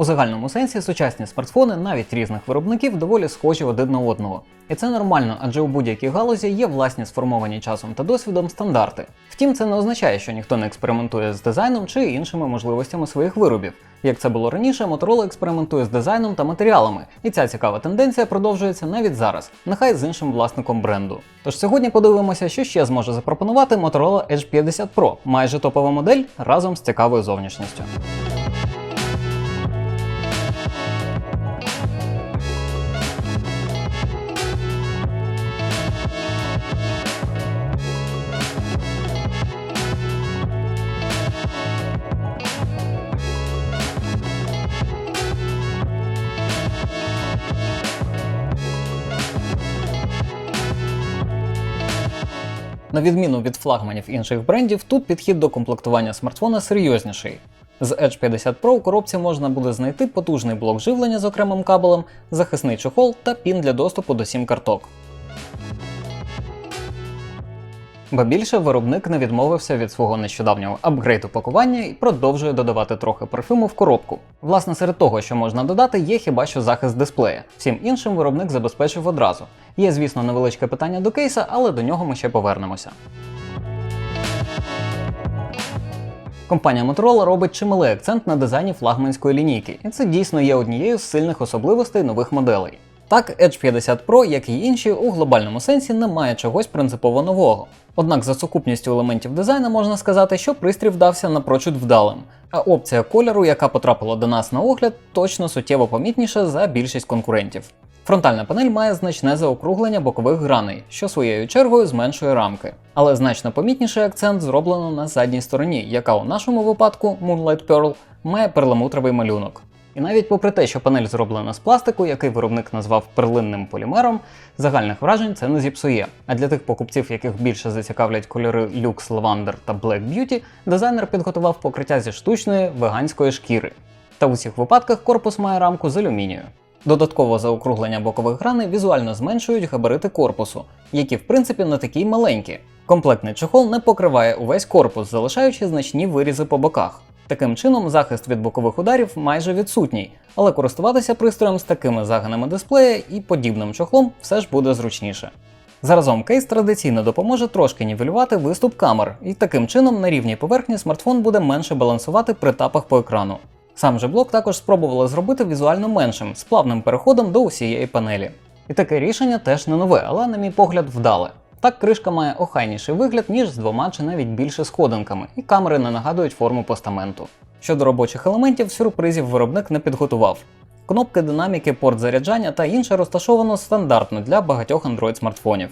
У загальному сенсі сучасні смартфони навіть різних виробників доволі схожі один на одного. І це нормально, адже у будь-якій галузі є власні сформовані часом та досвідом стандарти. Втім, це не означає, що ніхто не експериментує з дизайном чи іншими можливостями своїх виробів. Як це було раніше, Motorola експериментує з дизайном та матеріалами, і ця цікава тенденція продовжується навіть зараз, нехай з іншим власником бренду. Тож сьогодні подивимося, що ще зможе запропонувати Motorola Edge 50 Pro, майже топова модель разом з цікавою зовнішністю. На відміну від флагманів інших брендів, тут підхід до комплектування смартфона серйозніший. З Edge 50 Pro у коробці можна буде знайти потужний блок живлення з окремим кабелем, захисний чохол та пін для доступу до сім карток. Ба більше виробник не відмовився від свого нещодавнього апгрейду пакування і продовжує додавати трохи парфюму в коробку. Власне, серед того, що можна додати, є хіба що захист дисплея. Всім іншим виробник забезпечив одразу. Є, звісно, невеличке питання до кейса, але до нього ми ще повернемося. Компанія Motorola робить чималий акцент на дизайні флагманської лінійки, і це дійсно є однією з сильних особливостей нових моделей. Так, Edge 50 Pro, як і інші, у глобальному сенсі не має чогось принципово нового. Однак за сукупністю елементів дизайну можна сказати, що пристрій вдався напрочуд вдалим, а опція кольору, яка потрапила до нас на огляд, точно суттєво помітніша за більшість конкурентів. Фронтальна панель має значне заокруглення бокових граней, що своєю чергою зменшує рамки. Але значно помітніший акцент зроблено на задній стороні, яка у нашому випадку Moonlight Pearl має перламутровий малюнок. Навіть попри те, що панель зроблена з пластику, який виробник назвав перлинним полімером, загальних вражень це не зіпсує. А для тих покупців, яких більше зацікавлять кольори Lux Lavender та Black Beauty, дизайнер підготував покриття зі штучної веганської шкіри. Та в усіх випадках корпус має рамку з алюмінію. Додатково заокруглення бокових граней візуально зменшують габарити корпусу, які в принципі не такі маленькі. Комплектний чохол не покриває увесь корпус, залишаючи значні вирізи по боках. Таким чином, захист від бокових ударів майже відсутній, але користуватися пристроєм з такими загинами дисплея і подібним чохлом все ж буде зручніше. Заразом кейс традиційно допоможе трошки нівелювати виступ камер, і таким чином на рівній поверхні смартфон буде менше балансувати при тапах по екрану. Сам же блок також спробували зробити візуально меншим, з плавним переходом до усієї панелі. І таке рішення теж не нове, але, на мій погляд, вдале. Так кришка має охайніший вигляд, ніж з двома чи навіть більше сходинками, і камери не нагадують форму постаменту. Щодо робочих елементів, сюрпризів виробник не підготував. Кнопки динаміки, порт заряджання та інше розташовано стандартно для багатьох Android смартфонів.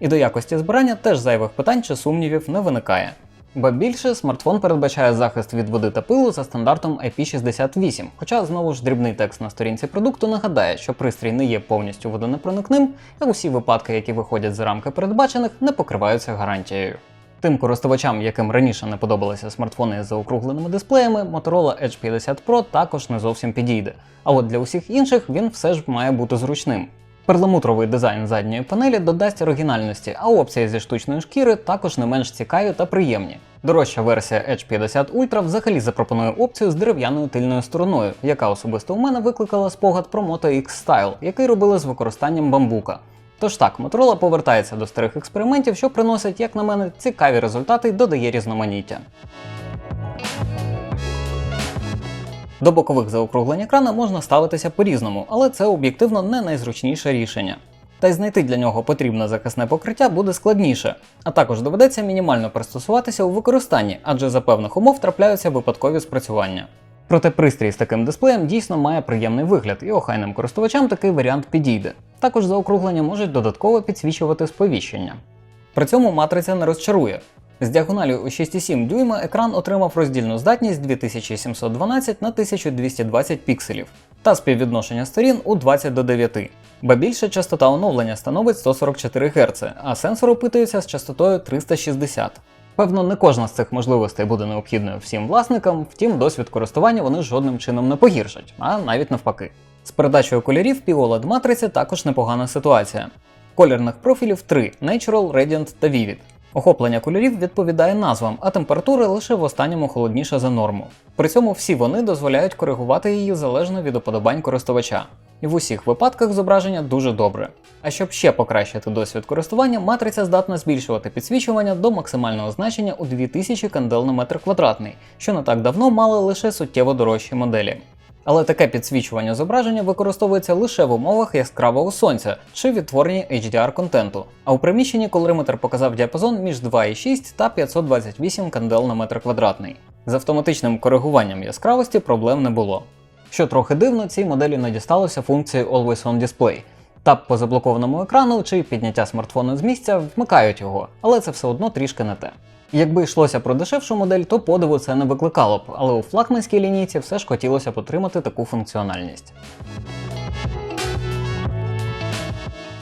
І до якості збирання теж зайвих питань чи сумнівів не виникає. Ба більше смартфон передбачає захист від води та пилу за стандартом IP68, хоча знову ж дрібний текст на сторінці продукту нагадає, що пристрій не є повністю водонепроникним, а усі випадки, які виходять за рамки передбачених, не покриваються гарантією. Тим користувачам, яким раніше не подобалися смартфони з заокругленими дисплеями, Motorola Edge 50 Pro також не зовсім підійде. А от для усіх інших він все ж має бути зручним. Перламутровий дизайн задньої панелі додасть оригінальності, а опції зі штучної шкіри також не менш цікаві та приємні. Дорожча версія Edge 50 Ultra взагалі запропонує опцію з дерев'яною тильною стороною, яка особисто у мене викликала спогад про Moto X Style, який робили з використанням бамбука. Тож так, Motorola повертається до старих експериментів, що приносять, як на мене, цікаві результати і додає різноманіття. До бокових заокруглень екрана можна ставитися по-різному, але це об'єктивно не найзручніше рішення. Та й знайти для нього потрібне захисне покриття буде складніше, а також доведеться мінімально пристосуватися у використанні, адже за певних умов трапляються випадкові спрацювання. Проте пристрій з таким дисплеєм дійсно має приємний вигляд, і охайним користувачам такий варіант підійде. Також заокруглення можуть додатково підсвічувати сповіщення. При цьому матриця не розчарує. З діагоналю у 6,7 дюйма екран отримав роздільну здатність 2712 на 1220 пікселів та співвідношення сторін у 20 до 9. Ба більше частота оновлення становить 144 Гц, а сенсор опитується з частотою 360. Певно, не кожна з цих можливостей буде необхідною всім власникам, втім досвід користування вони жодним чином не погіршать, а навіть навпаки. З передачею кольорів POLED матриці також непогана ситуація. Колірних профілів три Natural, Radiant та Vivid. Охоплення кольорів відповідає назвам, а температура лише в останньому холодніша за норму. При цьому всі вони дозволяють коригувати її залежно від уподобань користувача. І в усіх випадках зображення дуже добре. А щоб ще покращити досвід користування, матриця здатна збільшувати підсвічування до максимального значення у 2000 кандел на метр квадратний, що не так давно мали лише суттєво дорожчі моделі. Але таке підсвічування зображення використовується лише в умовах яскравого сонця чи відтворенні HDR контенту. А у приміщенні колориметр показав діапазон між 2,6 та 528 кандел на метр квадратний. З автоматичним коригуванням яскравості проблем не було. Що трохи дивно, цій моделі не дісталося функції Always On Display. Тап по заблокованому екрану чи підняття смартфону з місця вмикають його, але це все одно трішки не те. Якби йшлося про дешевшу модель, то подиву це не викликало б, але у флагманській лінійці все ж хотілося потримати таку функціональність.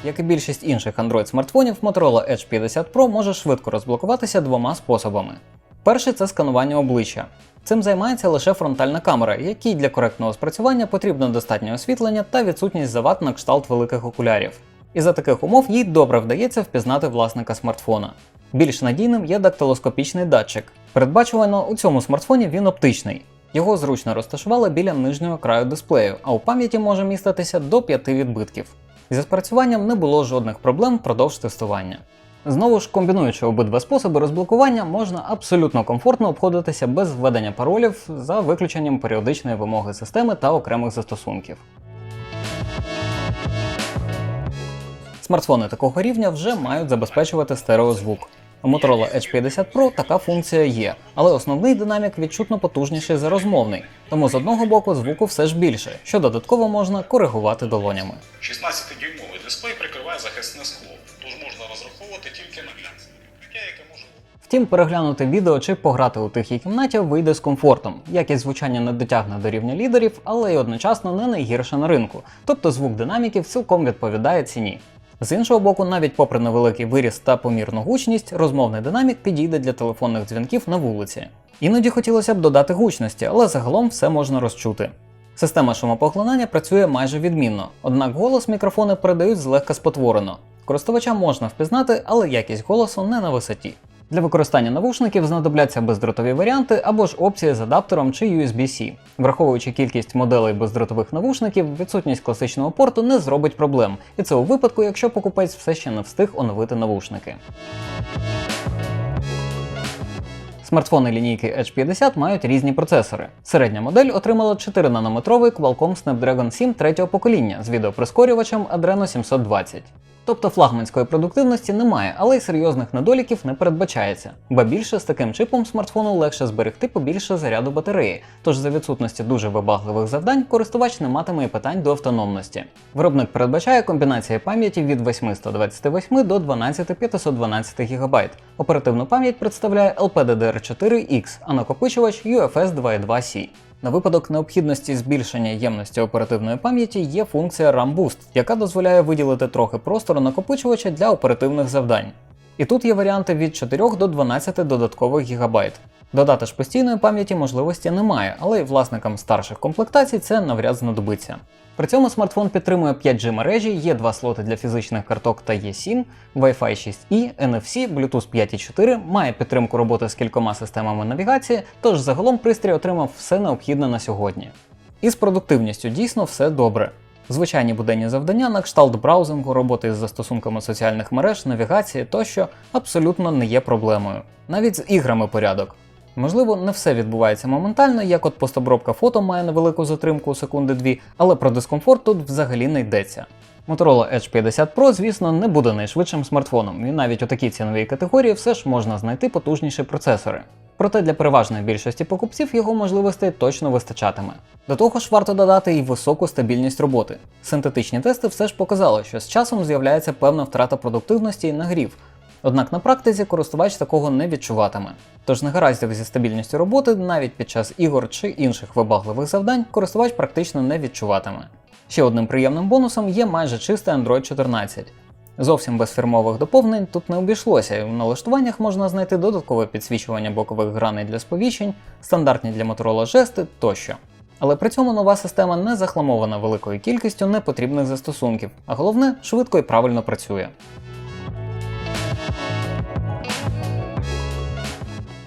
Як і більшість інших Android смартфонів, Motorola Edge 50 Pro може швидко розблокуватися двома способами. Перший це сканування обличчя. Цим займається лише фронтальна камера, якій для коректного спрацювання потрібно достатнє освітлення та відсутність завад на кшталт великих окулярів. І за таких умов їй добре вдається впізнати власника смартфона. Більш надійним є дактилоскопічний датчик. Передбачувано у цьому смартфоні він оптичний. Його зручно розташували біля нижнього краю дисплею, а у пам'яті може міститися до 5 відбитків. Зі спрацюванням не було жодних проблем впродовж тестування. Знову ж, комбінуючи обидва способи розблокування, можна абсолютно комфортно обходитися без введення паролів за виключенням періодичної вимоги системи та окремих застосунків. Смартфони такого рівня вже мають забезпечувати стереозвук. У Motorola Edge 50 Pro така функція є, але основний динамік відчутно потужніший за розмовний, тому з одного боку звуку все ж більше, що додатково можна коригувати долонями. 16-дюймовий дисплей прикриває захисне скло, Втім, переглянути відео чи пограти у тихій кімнаті вийде з комфортом. Якість звучання не дотягне до рівня лідерів, але й одночасно не найгірше на ринку, тобто звук динаміків цілком відповідає ціні. З іншого боку, навіть попри невеликий виріс та помірну гучність, розмовний динамік підійде для телефонних дзвінків на вулиці. Іноді хотілося б додати гучності, але загалом все можна розчути. Система шумопоглинання працює майже відмінно, однак голос мікрофони передають злегка спотворено. Користувача можна впізнати, але якість голосу не на висоті. Для використання навушників знадобляться бездротові варіанти або ж опції з адаптером чи USB-C. Враховуючи кількість моделей бездротових навушників, відсутність класичного порту не зробить проблем, і це у випадку, якщо покупець все ще не встиг оновити навушники. Смартфони лінійки Edge 50 мають різні процесори. Середня модель отримала 4-нанометровий Qualcomm Snapdragon 7 третього покоління з відеоприскорювачем Adreno 720. Тобто флагманської продуктивності немає, але й серйозних недоліків не передбачається. Ба більше з таким чипом смартфону легше зберегти побільше заряду батареї, тож за відсутності дуже вибагливих завдань користувач не матиме і питань до автономності. Виробник передбачає комбінації пам'яті від 828 до 12512 ГБ. Оперативну пам'ять представляє LPDDR4X, а накопичувач UFS 2.2C. На випадок необхідності збільшення ємності оперативної пам'яті є функція RAM Boost, яка дозволяє виділити трохи простору накопичувача для оперативних завдань. І тут є варіанти від 4 до 12 додаткових гігабайт. Додати ж постійної пам'яті можливості немає, але й власникам старших комплектацій це навряд знадобиться. При цьому смартфон підтримує 5G мережі, є два слоти для фізичних карток та eSIM, Wi-Fi 6E, NFC, Bluetooth 5.4, має підтримку роботи з кількома системами навігації, тож загалом пристрій отримав все необхідне на сьогодні. І з продуктивністю дійсно все добре. Звичайні буденні завдання на кшталт браузингу, роботи з застосунками соціальних мереж, навігації тощо абсолютно не є проблемою. Навіть з іграми порядок. Можливо, не все відбувається моментально, як от постобробка фото має невелику затримку у секунди дві, але про дискомфорт тут взагалі не йдеться. Motorola Edge 50 Pro, звісно, не буде найшвидшим смартфоном, і навіть у такій ціновій категорії все ж можна знайти потужніші процесори. Проте для переважної більшості покупців його можливостей точно вистачатиме. До того ж, варто додати і високу стабільність роботи. Синтетичні тести все ж показали, що з часом з'являється певна втрата продуктивності і нагрів. Однак на практиці користувач такого не відчуватиме. Тож негараздів зі стабільністю роботи навіть під час ігор чи інших вибагливих завдань користувач практично не відчуватиме. Ще одним приємним бонусом є майже чистий Android 14. Зовсім без фірмових доповнень тут не обійшлося, в налаштуваннях можна знайти додаткове підсвічування бокових граней для сповіщень, стандартні для Motorola жести тощо. Але при цьому нова система не захламована великою кількістю непотрібних застосунків, а головне швидко і правильно працює.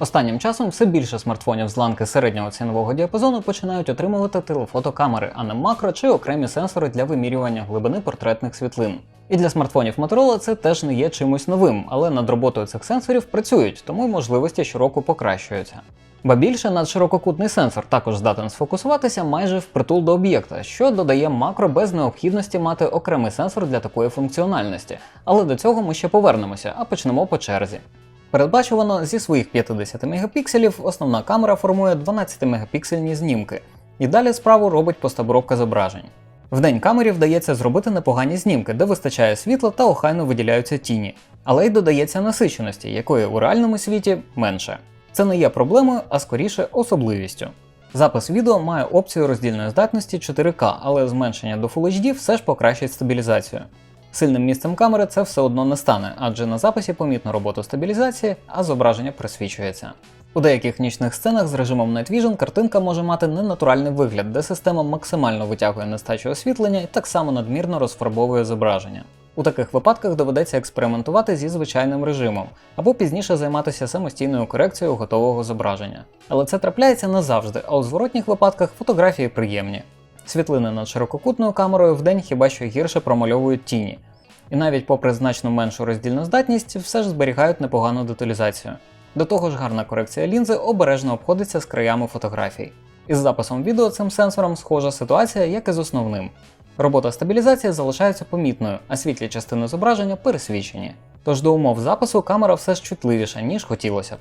Останнім часом все більше смартфонів з ланки середнього цінового діапазону починають отримувати телефотокамери, а не макро чи окремі сенсори для вимірювання глибини портретних світлин. І для смартфонів Motorola це теж не є чимось новим, але над роботою цих сенсорів працюють, тому й можливості щороку покращуються. Ба більше надширококутний сенсор також здатен сфокусуватися майже впритул до об'єкта, що додає макро без необхідності мати окремий сенсор для такої функціональності. Але до цього ми ще повернемося, а почнемо по черзі. Передбачувано зі своїх 50 мегапікселів основна камера формує 12 мегапіксельні знімки, і далі справу робить постобробка зображень. В день камері вдається зробити непогані знімки, де вистачає світла та охайно виділяються тіні, але й додається насиченості, якої у реальному світі менше. Це не є проблемою, а скоріше особливістю. Запис відео має опцію роздільної здатності 4К, але зменшення до Full HD все ж покращить стабілізацію. Сильним місцем камери це все одно не стане, адже на записі помітно роботу стабілізації, а зображення присвічується. У деяких нічних сценах з режимом Night Vision картинка може мати ненатуральний вигляд, де система максимально витягує нестачу освітлення і так само надмірно розфарбовує зображення. У таких випадках доведеться експериментувати зі звичайним режимом, або пізніше займатися самостійною корекцією готового зображення. Але це трапляється не завжди, а у зворотніх випадках фотографії приємні. Світлини над ширококутною камерою вдень хіба що гірше промальовують тіні, і навіть попри значно меншу роздільну здатність, все ж зберігають непогану деталізацію. До того ж, гарна корекція лінзи обережно обходиться з краями фотографій. Із записом відео цим сенсором схожа ситуація, як і з основним. Робота стабілізації залишається помітною, а світлі частини зображення пересвічені. Тож до умов запису камера все ж чутливіша, ніж хотілося б.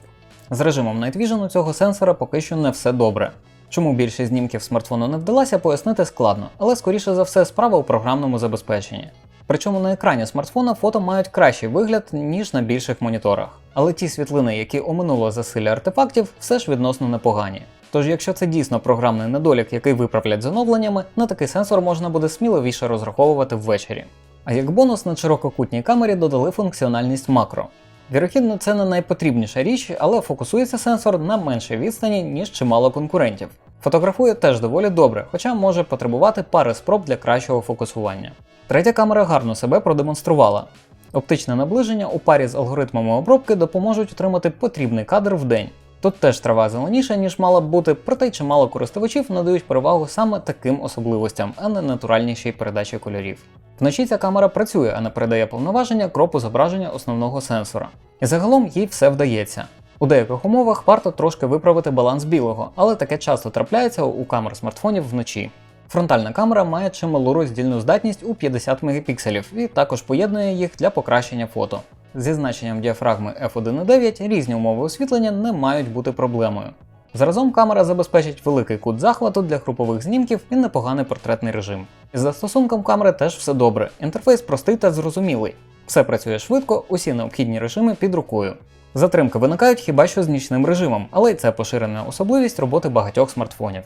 З режимом Night Vision у цього сенсора поки що не все добре. Чому більшість знімків смартфону не вдалося, пояснити складно, але скоріше за все справа у програмному забезпеченні. Причому на екрані смартфона фото мають кращий вигляд, ніж на більших моніторах. Але ті світлини, які оминуло засилля артефактів, все ж відносно непогані. Тож, якщо це дійсно програмний недолік, який виправлять з оновленнями, на такий сенсор можна буде сміливіше розраховувати ввечері. А як бонус на ширококутній камері додали функціональність макро. Вірохідно, це не найпотрібніша річ, але фокусується сенсор на меншій відстані, ніж чимало конкурентів. Фотографує теж доволі добре, хоча може потребувати пари спроб для кращого фокусування. Третя камера гарно себе продемонструвала. Оптичне наближення у парі з алгоритмами обробки допоможуть отримати потрібний кадр в день. Тут теж трава зеленіша, ніж мала б бути, проте чимало користувачів надають перевагу саме таким особливостям, а не натуральнішій передачі кольорів. Вночі ця камера працює, а не передає повноваження кропу зображення основного сенсора. І загалом їй все вдається. У деяких умовах варто трошки виправити баланс білого, але таке часто трапляється у камер смартфонів вночі. Фронтальна камера має чималу роздільну здатність у 50 мегапікселів і також поєднує їх для покращення фото. Зі значенням діафрагми f1.9 різні умови освітлення не мають бути проблемою. Заразом камера забезпечить великий кут захвату для групових знімків і непоганий портретний режим. Із застосунком камери теж все добре, інтерфейс простий та зрозумілий. Все працює швидко, усі необхідні режими під рукою. Затримки виникають хіба що з нічним режимом, але й це поширена особливість роботи багатьох смартфонів.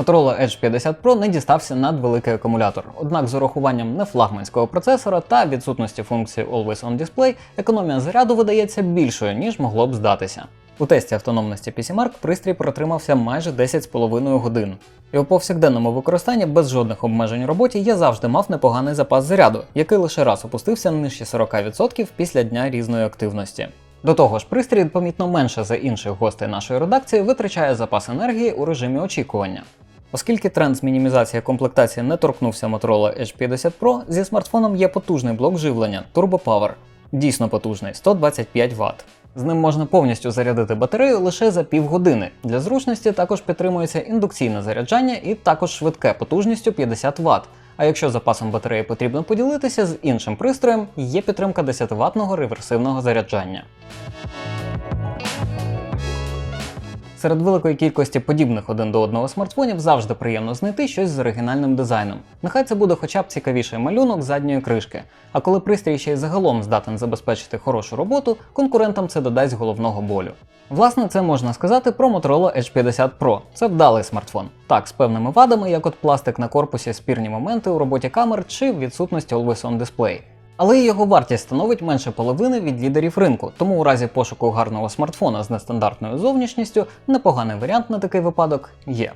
Motorola Edge 50 Pro не дістався надвеликий акумулятор, однак з урахуванням нефлагманського процесора та відсутності функції Always On Display економія заряду видається більшою, ніж могло б здатися. У тесті автономності PCMark пристрій протримався майже 10,5 годин. І у повсякденному використанні без жодних обмежень роботі я завжди мав непоганий запас заряду, який лише раз опустився нижче 40% після дня різної активності. До того ж, пристрій помітно менше за інших гостей нашої редакції витрачає запас енергії у режимі очікування. Оскільки тренд з мінімізації комплектації не торкнувся Motorola Edge 50 Pro, зі смартфоном є потужний блок живлення Turbo Power. Дійсно потужний 125 Вт. З ним можна повністю зарядити батарею лише за півгодини. Для зручності також підтримується індукційне заряджання і також швидке потужністю 50 Вт. А якщо запасом батареї потрібно поділитися з іншим пристроєм, є підтримка 10 ватного реверсивного заряджання. Серед великої кількості подібних один до одного смартфонів завжди приємно знайти щось з оригінальним дизайном. Нехай це буде хоча б цікавіший малюнок задньої кришки. А коли пристрій ще й загалом здатен забезпечити хорошу роботу, конкурентам це додасть головного болю. Власне, це можна сказати про Motorola Edge 50 Pro. Це вдалий смартфон. Так, з певними вадами, як от пластик на корпусі, спірні моменти у роботі камер чи відсутності Always On Display. Але і його вартість становить менше половини від лідерів ринку, тому у разі пошуку гарного смартфона з нестандартною зовнішністю непоганий варіант на такий випадок є.